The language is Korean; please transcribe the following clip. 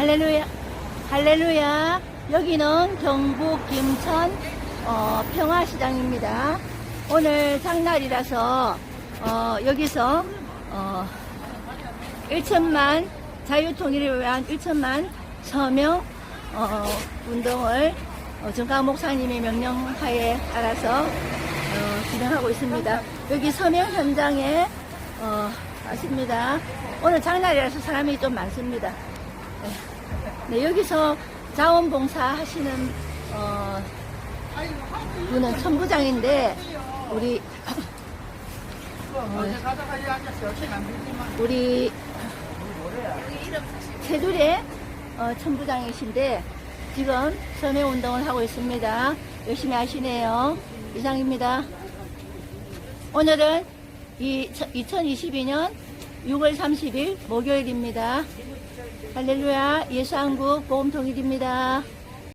할렐루야. 할렐루야. 여기는 경북 김천 어, 평화시장입니다. 오늘 장날이라서 어, 여기서 어, 1천만 자유통일을 위한 1천만 서명 어, 운동을 어, 정강 목사님의 명령하에 따라서 어, 진행하고 있습니다. 여기 서명 현장에 어, 왔습니다. 오늘 장날이라서 사람이 좀 많습니다. 네, 여기서 자원봉사 하시는 어, 분은 천부장인데 우리 우리 테두리 어, 천부장이신데 지금 서명 운동을 하고 있습니다. 열심히 하시네요. 이상입니다. 오늘은 이 2022년 6월 30일 목요일입니다. 할렐루야 예수한국 복음통일입니다.